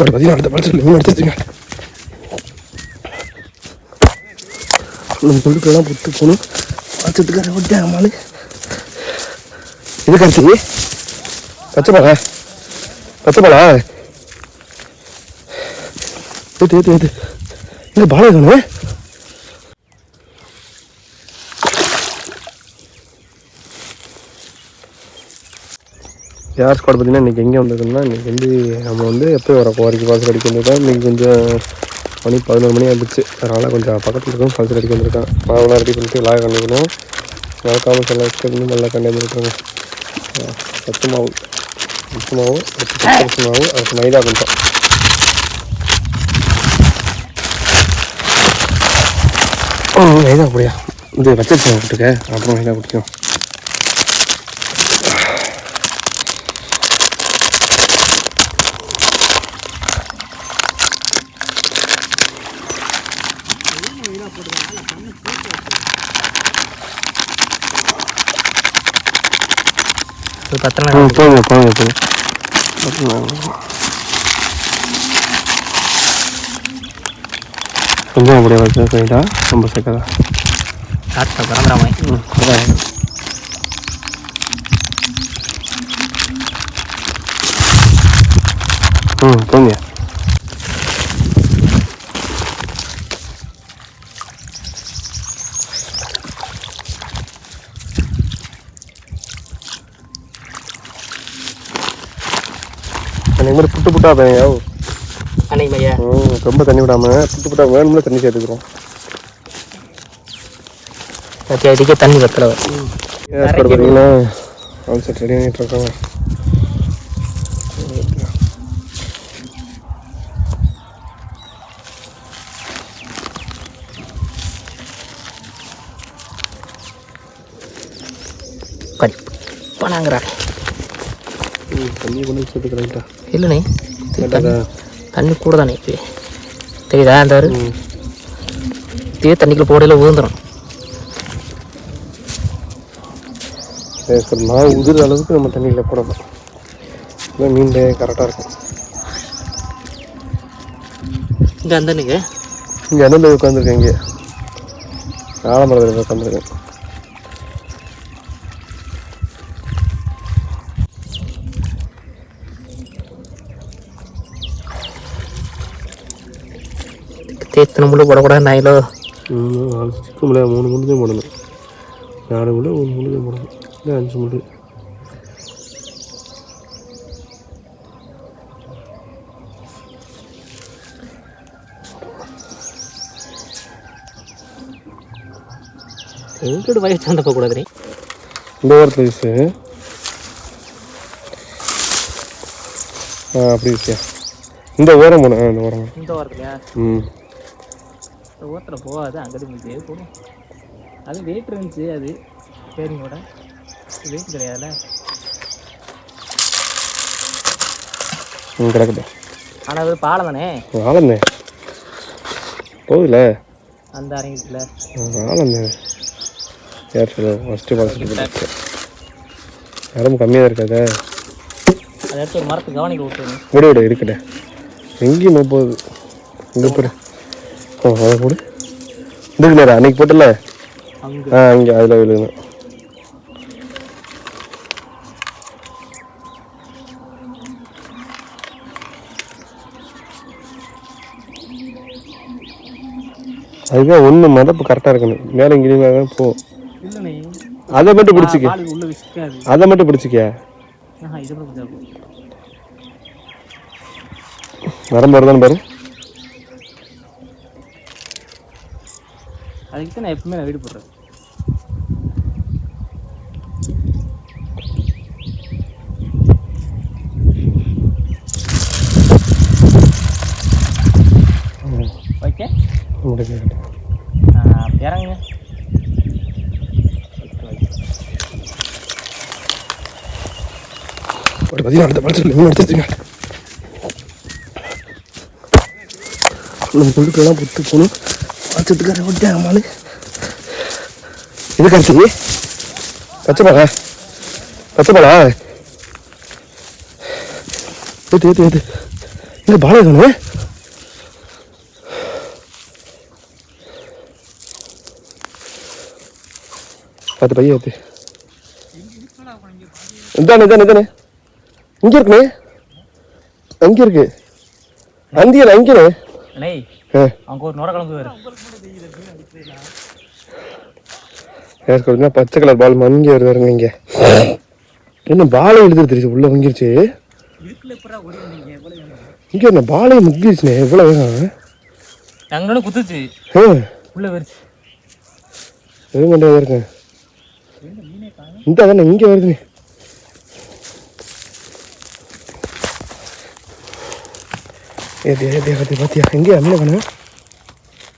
ஒரு பதினாறு படத்தில் மூணு எடுத்துருங்க நம்ம கொழுக்கெல்லாம் பொத்து போகணும் பச்சத்துக்கார விட்டு அம்மாள் இது கரைச்சி பச்சை மலை பச்சை மலை ஏத்து ஏத்து ஏத்து இது பாலகனே ஏர் ஸ்குவாட் பார்த்தீங்கன்னா இன்றைக்கி எங்கே வந்திருக்குன்னா இன்றைக்கி வந்து நம்ம வந்து எப்போ வர கோரிக்கை ஃபால்ஸ் அடிக்க வந்திருக்கோம். இன்றைக்கி கொஞ்சம் மணி பதினோரு மணி ஆகிடுச்சு அதனால் கொஞ்சம் பக்கத்தில் இருக்கும் ஃபால்ஸ் அடிக்க வந்திருக்கேன் மாவெல்லாம் ரெடி பண்ணிட்டு விழா கண்டிக்கணும் மறக்காமல் சில வச்சுருந்து நல்லா கண்டு வந்துருக்காங்க சத்து மாவு சத்து மாவு அடுத்து மாவு அடுத்து மைதா கொஞ்சம். மைதா அப்படியா இது வச்சிருச்சேன் மாவு அப்புறம் மைதா பிடிக்கும். ஒரு பத்து நாள் போங்க போங்க போங்க. கொஞ்சம் அப்படியே வச்சு போயிட்டா ரொம்ப சக்கதா? காற்று பரம்பராமாய் ம் ம் போங்க அன்னைக்கு மாதிரி புட்டு புட்டா பையன் அன்னைக்கு மையா ம் ரொம்ப தண்ணி விடாம புட்டு புட்டா வேணும்ல தண்ணி சேர்த்துக்கிறோம். அடிக்க தண்ணி பத்தல ஏன் பார்த்தீங்கன்னா ஆல் செட் ரெடி பண்ணிட்டு இருக்காங்க பணாங்கிறா ம் தண்ணி கொண்டு சேர்த்துக்கிறேன்ட்டா இல்லைண்ணே தண்ணி கூட தானே இப்போ தெரியுதா அந்த ஒரு இதே தண்ணிக்குள்ள போடையில் சரி மாவு உதிர அளவுக்கு நம்ம தண்ணியில் போடணும் இல்லை மீன் கரெக்டாக இருக்கும் இங்கே அந்த நீங்க இங்கே எந்த உட்காந்துருக்கேன் இங்கே ஆலமரத்தில் உட்காந்துருக்கேன் தேத்தனை முள்ளு போடக்கூடாது நாயிலோ நாலு முள்ள மூணு முள்ளு தான் போடணும். நாலு முள்ளு மூணு முள்ளு தான் போடணும். இல்லை அஞ்சு முள்ளு எங்கிட்ட வயசு சண்டை போகக்கூடாதுண்ணே இந்த ஓரத்தில் வீசு ஆ அப்படி இந்த ஓரம் போன இந்த ஓரம். இந்த வாரத்துலையா ம். ஓரத்தில் போகாது அங்கிட்டு முடிஞ்சு போடும் அது வெயிட் இருந்துச்சு அது சரிங்கோட வெயிட் கிடையாதுல்ல ம் கிடக்கட்டும் ஆனால் அது பாலம் தானே? ஆளந்தே போகுதுல. அந்த அரங்கத்தில் ஆளந்தே யார் சொல்ல ஃபஸ்ட்டு பார்த்துட்டு நரம்பு கம்மியாக இருக்காதே. அதை எடுத்து ஒரு மரத்தை கவனிக்க விட்டுருங்க விட விட இருக்கட்டே எங்கேயும் போகுது இங்கே அதை போடு இதுக்கு நேரம் அன்னைக்கு போட்டல? ஆ இங்கே அதில் விழுங்க அதுதான் ஒன்று மதப்பு கரெக்டாக இருக்கணும். மேலே இங்கேயுமே போ. இல்லைண்ணே. அதை மட்டும் பிடிச்சிக்க. அதை மட்டும் பிடிச்சிக்க. நரம்பு வருதான்னு பாரு. அதுக்கு தான் நான் எப்பவுமே நான் வீடு போடுறேன் ஓகே. இறங்குங்க. ஒரு பதினாலு படத்தில் மூணு எடுத்துச்சுங்க நம்ம கொழுக்கெல்லாம் புத்து போகணும். பச்சத்துக்கார விட்டு அம்மாள் இது கரைச்சி பச்சை பழ பச்சை பழ ஏத்து ஏத்து ஏத்து இங்கே பாலை தானே பத்து பையன் ஏத்து இதானே இதானே இதானே இங்கே இருக்குண்ணே. அங்கே இருக்கு. அந்தியல அங்கேண்ணே அண்ணே ஆ அங்க ஒரு நோட கிளம்பு வேறு ஏர் கொடுத்தா பச்சை கலர் பால் மங்கி வருது இங்கே என்ன பாலை தெரியுது? உள்ள மங்கிருச்சு. இங்கே என்ன பாலை முக்கிருச்சுண்ணே எவ்வளோ வேகம் அங்கே குத்துச்சு. உள்ள வருச்சு எதுவும் கொண்டு இருக்கேன் இந்த தானே இங்கே வருதுண்ணே ஏத்தி ஏத்தி ஏத்தி பாத்தியா எங்கே அம்மனை காணா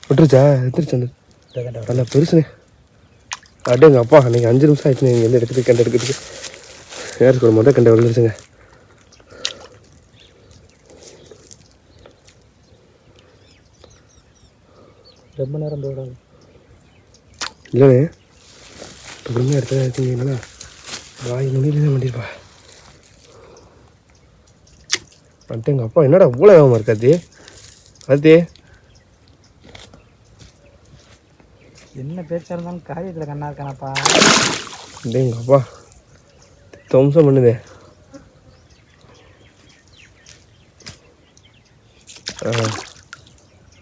விட்டுருச்சா? எடுத்துருச்சு அந்த நல்லா பெருசுண்ணே அடேங்க அப்பா அன்னைக்கு அஞ்சு நிமிஷம் ஆயிடுச்சுண்ணே இங்கே வந்து எடுக்கிறதுக்கு கண்டு எடுக்கிறதுக்கு. ஏர் கூட மொதல் கண்டை விழுந்துருச்சுங்க. ரொம்ப நேரம் போயிடாது இல்லைண்ணே. பொறுமையாக எடுத்ததாக இருக்கீங்கன்னா வாய் நுனியில தான் மாட்டிருப்பா வந்துட்டு எங்கள் அப்பா என்னடா இவ்வளோ வேகமாக இருக்காது அது என்ன பேச்சா இருந்தாலும் காரியத்தில் கண்ணா இருக்கானப்பா. டேய் எங்கள் அப்பா. துவம்சம் பண்ணுதே.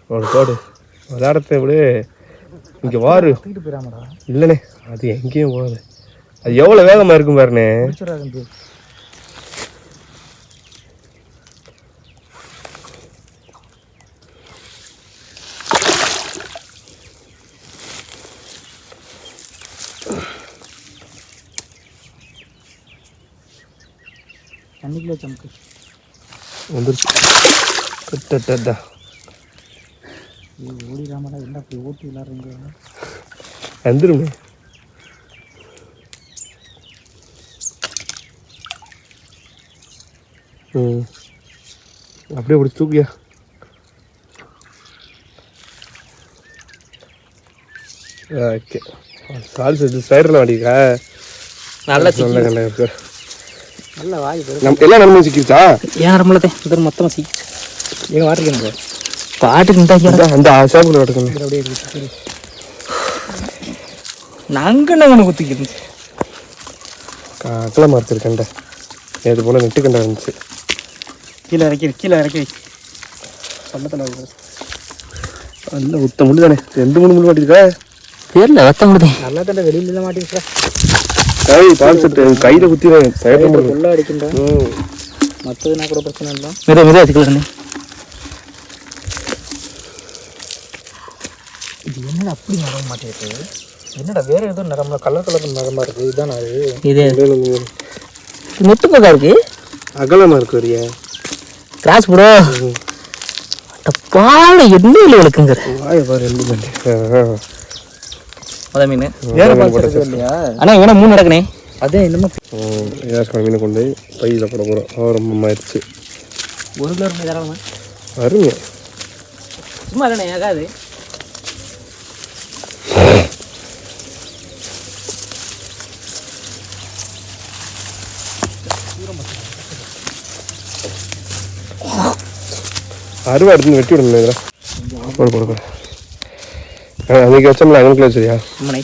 ஒரு போடு. விளையாடத்தை விட. இங்கே வாரு. போயிடாமடா இல்லைண்ணே அது எங்கேயும் போகாது. அது எவ்வளோ வேகமாக இருக்கும் பாருண்ணே தண்ணிக்குள்ளே சமுக்கு வந்துருச்சு. ஓடிடாமடா என்ன அப்படி ஓட்டி விளாட்றீங்க? வந்துருமே. ம். அப்படியே பிடிச்சி தூக்கியா? ஓகே. சால்ஸ் இது ஸ்லைடரில் மாட்டிக்கா நல்ல நல்ல கண்ணா இருக்கு. நல்ல வாய் நம் எல்லாம் நம்ம சிக்கிச்சா ஏன் ரம்பளத்தே இது மொத்தமாக சீக்கிச்சு. எங்க வாட்டிருக்கேன் பாட்டுக்கு இந்த அந்த அந்த சேப்பில் கிடக்கணும் அப்படியே இருக்கு நாங்கள் நாங்கள் குத்திக்கிட்டு அக்கலை மறைச்சிருக்கேன்டா இது போல் நெட்டு கண்டா இருந்துச்சு. கீழே இறக்கி கீழே இறக்கி பள்ளத்தில் நல்ல உத்த முள்ளு தானே. ரெண்டு மூணு முள்ளு மாட்டிருக்கா? பேரில் வெத்த முடியுது நல்லா தண்டை வெளியில மாட்டிருக்கா. ஏய் பால் செட்டு கையில் குத்திடுவேன் பயப்பட முடியும் உள்ள கூட பிரச்சனை இல்லை. மித மித வச்சுக்கலாம் இது என்னடா அப்படி நிறம் மாட்டேங்குது? என்னடா வேற ஏதோ நிறமா கலர் கலர் நிறமா இருக்கு. இதுதான் அது? இது. நெட்டு பக்கம் இருக்கு. அகலமாக இருக்கு வரியா. கிராஸ் ப்ரோ பால என்ன இல்லை இருக்குங்கிற வாய பாரு அதான் மீன். அண்ணா இவனா மூணு நடக்குனே. அதே மீனை கொண்டு போய் பையில் போட போகிறோம் ரொம்ப ஆயிடுச்சு ஒரு கிலோ சும்மா ஆகாது அருவா எடுத்து வெட்டி விடணும் இதில். போடு போடு போடு. ஆ, அன்னைக்கு வச்சோம்ல அங்கே வச்சிருயா அம்மனை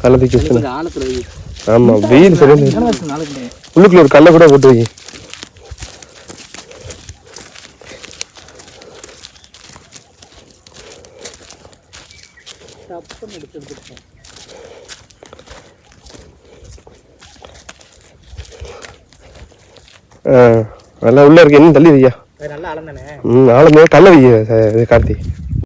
கல்லை தூக்கி வச்சுனா ஆழத்தில் வை ஆமாம் வெயில் நாளைக்கு உள்ளுக்குள்ள ஒரு கல்லை கூட போட்டு வை. நல்லா உள்ளே இருக்கு. என்ன தள்ளி வையா? ம் ஆளுமே கல்லை வை இது கார்த்தி